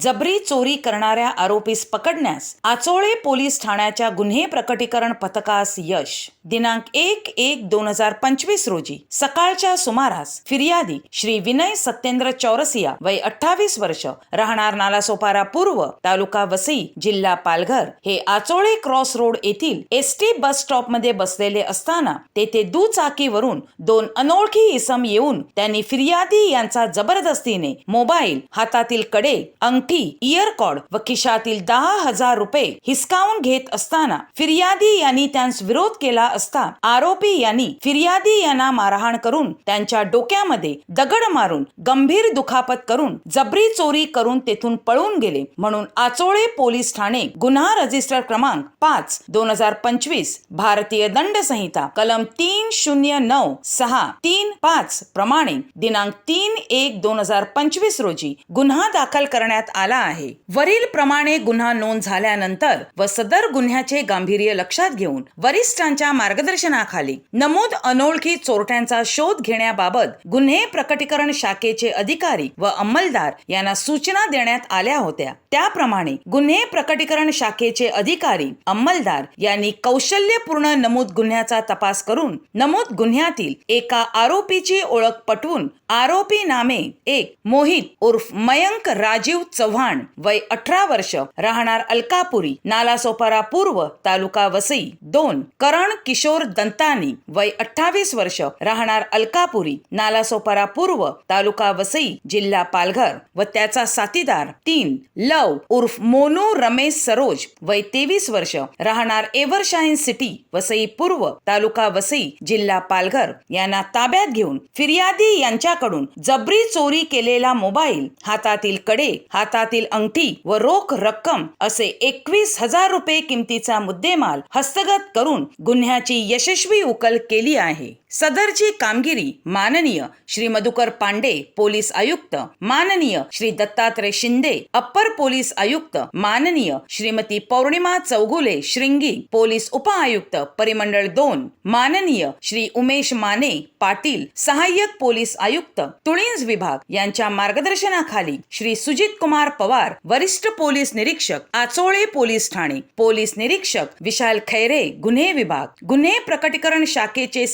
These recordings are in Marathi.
जबरी चोरी करणाऱ्या आरोपीस पकडण्यास आचोळे पोलीस ठाण्याच्या गुन्हे प्रकटीकरण पथकास यश. दिनांक एक एक दोन हजार पंचवीस रोजी सकाळच्या सुमारास फिर्यादी श्री विनय सत्येंद्र चौरसिया वय अठ्ठावीस वर्ष राहणार नालासोपारा पूर्व तालुका वसई जिल्हा पालघर हे आचोळे क्रॉस रोड येथील एस टी बस स्टॉपमध्ये बसलेले असताना तेथे दुचाकीवरून दोन अनोळखी इसम येऊन त्यांनी फिर्यादी यांचा जबरदस्तीने मोबाईल हातातील कडे अंक अंगठी इयरकॉड व खिशातील दहा हजार रुपये हिसकावून घेत असताना फिर्यादी यांनी त्यांस विरोध केला असता आरोपी यांनी फिर्यादी यांना मारहाण करून त्यांच्या डोक्यामध्ये दगड मारून गंभीर दुखापत करून जबरी चोरी करून तेथून पळून गेले. म्हणून आचोळे पोलीस ठाणे गुन्हा रजिस्टर क्रमांक पाच दोन हजार पंचवीस भारतीय दंड संहिता कलम तीन शून्य नऊ सहा तीन पाच प्रमाणे दिनांक तीन एक दोन हजार पंचवीस रोजी गुन्हा दाखल करण्यात आला आहे. वरील प्रमाणे गुन्हा नोंद झाल्यानंतर व सदर गुन्ह्याचे गांभीर्य लक्षात घेऊन वरिष्ठांच्या मार्गदर्शनाखाली नमूद अनोळखी चोरट्यांचा शोध घेण्याबाबत गुन्हे प्रकटीकरण शाखेचे अधिकारी व अंमलदार यांना सूचना देण्यात आल्या होत्या. त्याप्रमाणे गुन्हे प्रकटीकरण शाखेचे अधिकारी अंमलदार यांनी कौशल्यपूर्ण नमूद गुन्ह्याचा तपास करून नमूद गुन्ह्यातील एका आरोपीची ओळख पटवून आरोपी नामे एक मोहित उर्फ मयंक राजीव चौ चव्हाण वय अठरा वर्ष राहणार अलकापुरी नालासोपारा पूर्व तालुका वसई. दोन करण किशोर दंतानी वय अठ्ठावीस वर्ष राहणार अलकापुरी नालासोपारा पूर्व तालुका वसई जिल्हा पालघर व त्याचा साथीदार. तीन लव उर्फ मोनू रमेश सरोज वय तेवीस वर्ष राहणार एव्हरशाईन सिटी वसई पूर्व तालुका वसई जिल्हा पालघर. यांना ताब्यात घेऊन फिर्यादी यांच्याकडून जबरी चोरी केलेला मोबाईल हातातील कडे हातातील अंगठी व रोख रक्कम असे एकवीस हजार रुपये किमतीचा मुद्देमाल हस्तगत करून गुन्ह्याची यशस्वी उकल केली आहे. सदरची कामगिरी माननीय श्री मधुकर पांडे पोलीस आयुक्त माननीय श्री दत्तात्रय शिंदे अप्पर पोलीस आयुक्त माननीय श्रीमती पौर्णिमा चौगुले श्रिंगी पोलीस उपआयुक्त परिमंडळ दोन माननीय श्री उमेश माने पाटील सहाय्यक पोलीस आयुक्त तुळींज विभाग यांच्या मार्गदर्शनाखाली श्री सुजित कुमार पवार वरिष्ठ पोलीस निरीक्षक आचोळे पोलीस ठाणे पोलीस निरीक्षक विशाल खैरे गुन्हे विभाग गुन्हे प्रकटीकरण शाखेचे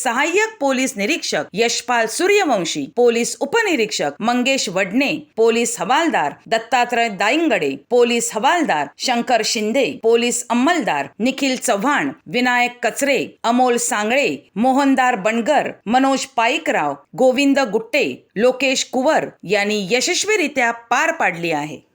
सहाय्यक पोलीस निरीक्षक यशपाल सूर्यवंशी पोलीस उपनिरीक्षक मंगेश वडणे पोलीस हवालदार दत्तात्रय दाईंगडे पोलीस हवालदार शंकर शिंदे पोलीस अंमलदार निखिल चव्हाण विनायक कचरे अमोल सांगळे मोहनदार बनगर मनोज पाईकराव गोविंद गुट्टे लोकेश कुवर यांनी यशस्वीरित्या पार पाडली आहे.